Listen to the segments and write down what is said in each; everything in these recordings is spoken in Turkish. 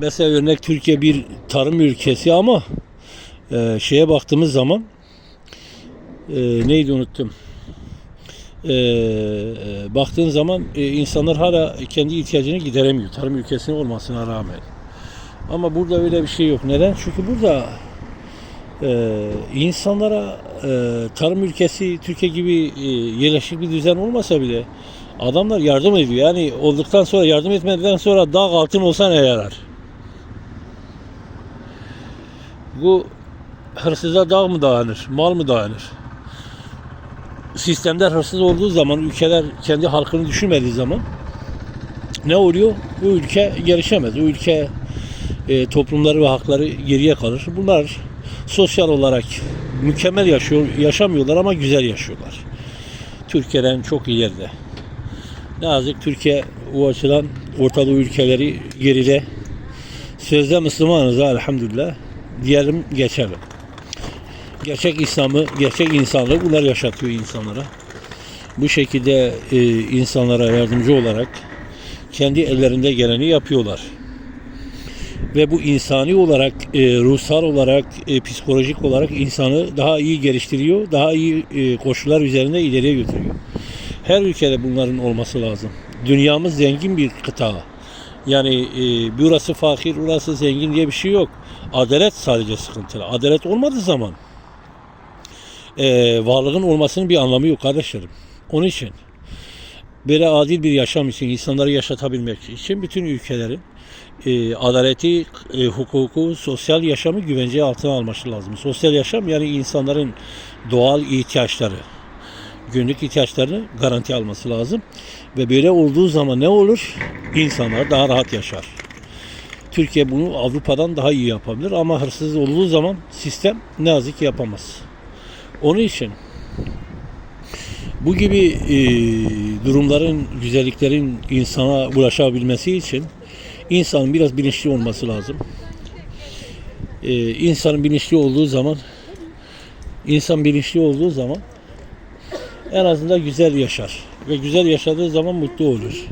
Mesela örnek Türkiye bir tarım ülkesi ama e, şeye baktığımız zaman e, neydi unuttum. E, e, baktığın zaman e, insanlar hala kendi ihtiyacını gideremiyor. Tarım ülkesinin olmasına rağmen. Ama burada öyle bir şey yok. Neden? Çünkü burada e, insanlara e, tarım ülkesi Türkiye gibi e, yerleşik bir düzen olmasa bile adamlar yardım ediyor. Yani olduktan sonra yardım etmeden sonra dağ altın olsa ne yarar? Bu hırsıza dağ mı dayanır, mal mı dayanır? Sistemler hırsız olduğu zaman, ülkeler kendi halkını düşünmediği zaman ne oluyor? Bu ülke gelişemez. Bu ülke e, toplumları ve hakları geriye kalır. Bunlar sosyal olarak mükemmel yaşıyor, yaşamıyorlar ama güzel yaşıyorlar. Türkiye'den çok ileride. Ne yazık Türkiye o açıdan Ortadoğu ülkeleri geride. Sözde Müslümanız ha, elhamdülillah. Diyelim geçelim. Gerçek İslam'ı, gerçek insanlığı bunlar yaşatıyor insanlara. Bu şekilde e, insanlara yardımcı olarak kendi ellerinde geleni yapıyorlar ve bu insani olarak, e, ruhsal olarak, e, psikolojik olarak insanı daha iyi geliştiriyor, daha iyi e, koşullar üzerinde ileriye götürüyor. Her ülkede bunların olması lazım. Dünyamız zengin bir kıta. Yani e, burası fakir, burası zengin diye bir şey yok. Adalet sadece sıkıntılı. Adalet olmadığı zaman e, varlığın olmasının bir anlamı yok kardeşlerim. Onun için böyle adil bir yaşam için, insanları yaşatabilmek için bütün ülkelerin e, adaleti, e, hukuku, sosyal yaşamı güvence altına alması lazım. Sosyal yaşam yani insanların doğal ihtiyaçları, günlük ihtiyaçlarını garanti alması lazım. Ve böyle olduğu zaman ne olur? İnsanlar daha rahat yaşar. Türkiye bunu Avrupa'dan daha iyi yapabilir ama hırsız olduğu zaman sistem ne yazık ki yapamaz. Onun için bu gibi e, durumların, güzelliklerin insana ulaşabilmesi için insanın biraz bilinçli olması lazım. Ee, insanın bilinçli olduğu zaman insan bilinçli olduğu zaman en azından güzel yaşar. Ve güzel yaşadığı zaman mutlu olur.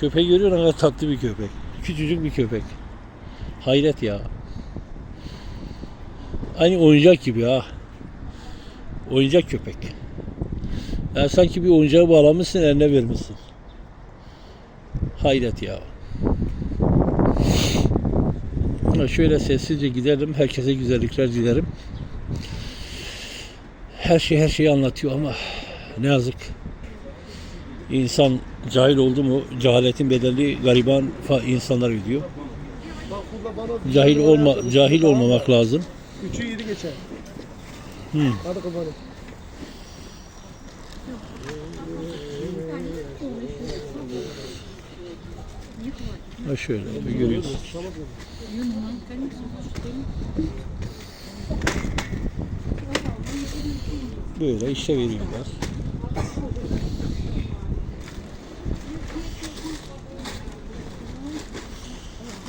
Köpeği görüyor ne kadar tatlı bir köpek. Küçücük bir köpek. Hayret ya. Aynı oyuncak gibi ha. Oyuncak köpek. Yani sanki bir oyuncağı bağlamışsın eline vermişsin. Hayret ya. Şöyle sessizce gidelim. Herkese güzellikler dilerim. Her şey her şeyi anlatıyor ama ne yazık. İnsan cahil oldu mu cehaletin bedeli gariban insanlar ödüyor. Cahil olma cahil olmamak lazım. Üçü yedi geçer. Hı. Hadi kapanın. Ha şöyle bir görüyorsun. Böyle işte veriyorlar.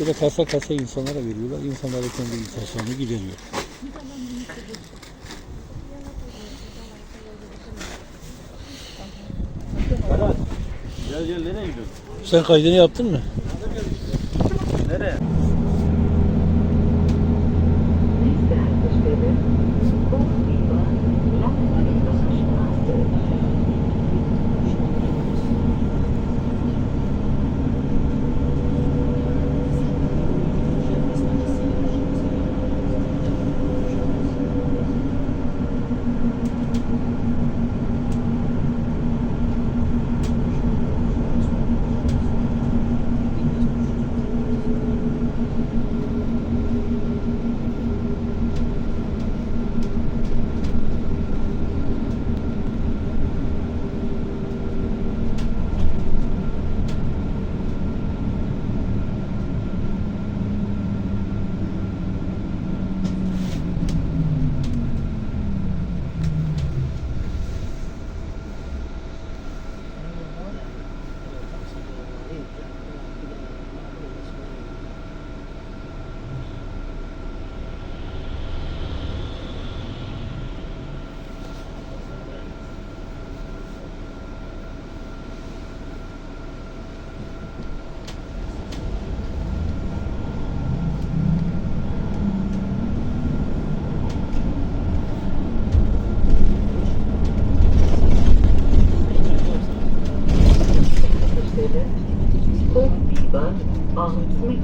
Böyle kasa kasa insanlara veriyorlar. İnsanlar da kendi ihtiyaçlarını gideriyor. Gel gel nereye gidiyorsun? Sen kaydını yaptın mı? Nereye?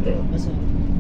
네. 맞아요.